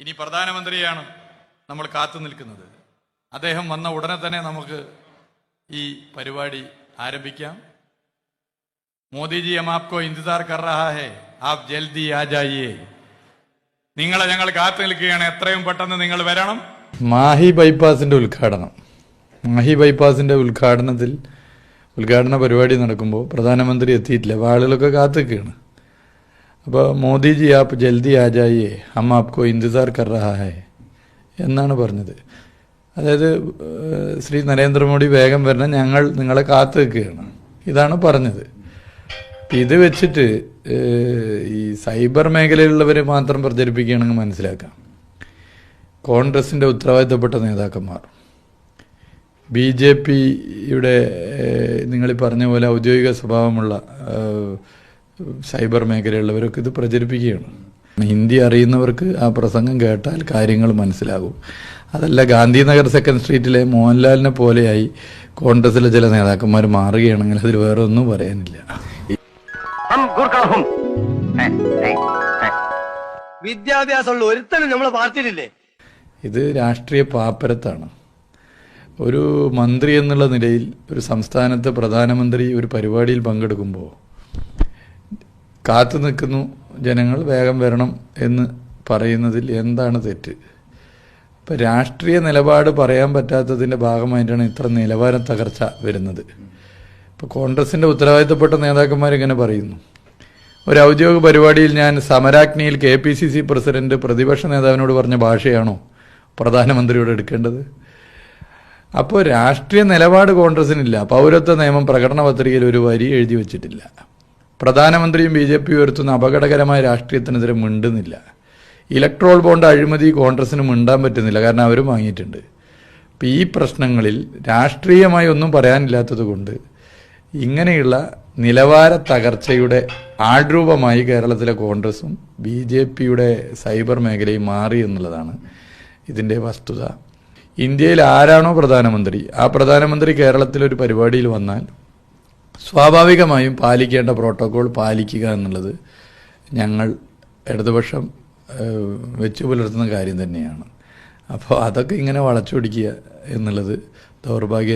ഇനി പ്രധാനമന്ത്രിയാണ് നമ്മൾ കാത്തു നിൽക്കുന്നത്. അദ്ദേഹം വന്ന ഉടനെ തന്നെ നമുക്ക് ഈ പരിപാടി ആരംഭിക്കാം. മോദിജി ഹം ആപ്കോ ഇന്തിസാർ കർ ആപ് ജൽദി ആ നിങ്ങളെ ഞങ്ങൾ കാത്തു നിൽക്കുകയാണ്. എത്രയും പെട്ടെന്ന് നിങ്ങൾ വരണം. മാഹി ബൈപ്പാസിന്റെ ഉദ്ഘാടനം. മാഹി ബൈപ്പാസിന്റെ ഉദ്ഘാടനത്തിൽ ഉദ്ഘാടന പരിപാടി നടക്കുമ്പോൾ പ്രധാനമന്ത്രി എത്തിയിട്ടില്ല. അപ്പോൾ ആളുകളൊക്കെ കാത്തിക്കുകയാണ് അപ്പോൾ മോദിജി ആപ്പ് ജൽദി ആ ജായിയേ. ഹം ആപ്കോ ഇന്തിസാർ കർ റഹാ എന്നാണ് പറഞ്ഞത്. അതായത് ശ്രീ നരേന്ദ്രമോദി വേഗം വരണം ഞങ്ങൾ നിങ്ങളെ കാത്തു നിൽക്കുകയാണ് ഇതാണ് പറഞ്ഞത്. ഇത് വെച്ചിട്ട് ഈ സൈബർ മേഖലയിലുള്ളവർ മാത്രം പ്രചരിപ്പിക്കുകയാണെങ്കിൽ മനസ്സിലാക്കാം. കോൺഗ്രസിന്റെ ഉത്തരവാദിത്തപ്പെട്ട നേതാക്കന്മാർ. ബി ജെ പിയുടെ നിങ്ങൾ പറഞ്ഞ പോലെ ഔദ്യോഗിക സ്വഭാവമുള്ള സൈബർ മേഖലയുള്ളവരൊക്കെ ഇത് പ്രചരിപ്പിക്കുകയാണ്. ഹിന്ദി അറിയുന്നവർക്ക് ആ പ്രസംഗം കേട്ടാൽ കാര്യങ്ങൾ മനസ്സിലാകും. അതല്ല ഗാന്ധിനഗർ സെക്കൻഡ് സ്ട്രീറ്റിലെ മോഹൻലാലിനെ പോലെയായി കോൺഗ്രസിലെ ചില നേതാക്കന്മാർ മാറുകയാണെങ്കിൽ അതിൽ വേറെ ഒന്നും പറയാനില്ല വിദ്യാഭ്യാസമുള്ള ഒരുത്തനും നമ്മളെ പാർട്ടിയിലില്ലേ? ഇത് രാഷ്ട്രീയ പാപ്പരത്താണ്. ഒരു മന്ത്രി എന്നുള്ള നിലയിൽ ഒരു സംസ്ഥാനത്ത് പ്രധാനമന്ത്രി ഒരു പരിപാടിയിൽ പങ്കെടുക്കുമ്പോൾ കാത്തു നിൽക്കുന്നു ജനങ്ങൾ വേഗം വരണം എന്ന് പറയുന്നതിൽ എന്താണ് തെറ്റ്? ഇപ്പം രാഷ്ട്രീയ നിലപാട് പറയാൻ പറ്റാത്തതിന്റെ ഭാഗമായിട്ടാണ് ഇത്ര നിലവാരം തകർച്ച വരുന്നത്. ഇപ്പോൾ കോൺഗ്രസിന്റെ ഉത്തരവാദിത്തപ്പെട്ട നേതാക്കന്മാർ ഇങ്ങനെ പറയുന്നു. ഒരു ഔദ്യോഗിക പരിപാടിയിൽ ഞാൻ സമരാജ്ഞിയിൽ K P C C president പ്രതിപക്ഷ നേതാവിനോട് പറഞ്ഞ ഭാഷയാണോ പ്രധാനമന്ത്രിയോട് എടുക്കേണ്ടത്? അപ്പോൾ രാഷ്ട്രീയ നിലപാട് കോൺഗ്രസിനില്ല. പൗരത്വ നിയമം പ്രകടന പത്രികയിൽ ഒരു വരി എഴുതി വച്ചിട്ടില്ല. പ്രധാനമന്ത്രിയും ബി ജെ പി ഉയർത്തുന്ന അപകടകരമായ രാഷ്ട്രീയത്തിനെതിരെ മിണ്ടുന്നില്ല. ഇലക്ട്രോൾ ബോണ്ട് അഴിമതി കോൺഗ്രസിന് മിണ്ടാൻ പറ്റുന്നില്ല. കാരണം അവരും വാങ്ങിയിട്ടുണ്ട്. അപ്പം ഈ പ്രശ്നങ്ങളിൽ രാഷ്ട്രീയമായി ഒന്നും പറയാനില്ലാത്തത് കൊണ്ട് ഇങ്ങനെയുള്ള നിലവാര തകർച്ചയുടെ ആൾരൂപമായി കേരളത്തിലെ കോൺഗ്രസും ബി ജെ പിയുടെ സൈബർ മേഖലയും മാറി എന്നുള്ളതാണ് ഇതിന്റെ വസ്തുത. ഇന്ത്യയിൽ ആരാണോ പ്രധാനമന്ത്രി? ആ പ്രധാനമന്ത്രി കേരളത്തിൽ ഒരു പരിപാടിയിൽ വന്നാൽ സ്വാഭാവികമായും പാലിക്കേണ്ട പ്രോട്ടോകോൾ പാലിക്കുക എന്നുള്ളത് ഞങ്ങൾ ഇടതുപക്ഷം വെച്ചു പുലർത്തുന്ന കാര്യം തന്നെയാണ്. അപ്പോൾ അതൊക്കെ ഇങ്ങനെ വളച്ചൊടിക്കുക എന്നുള്ളത് ദൗർഭാഗ്യ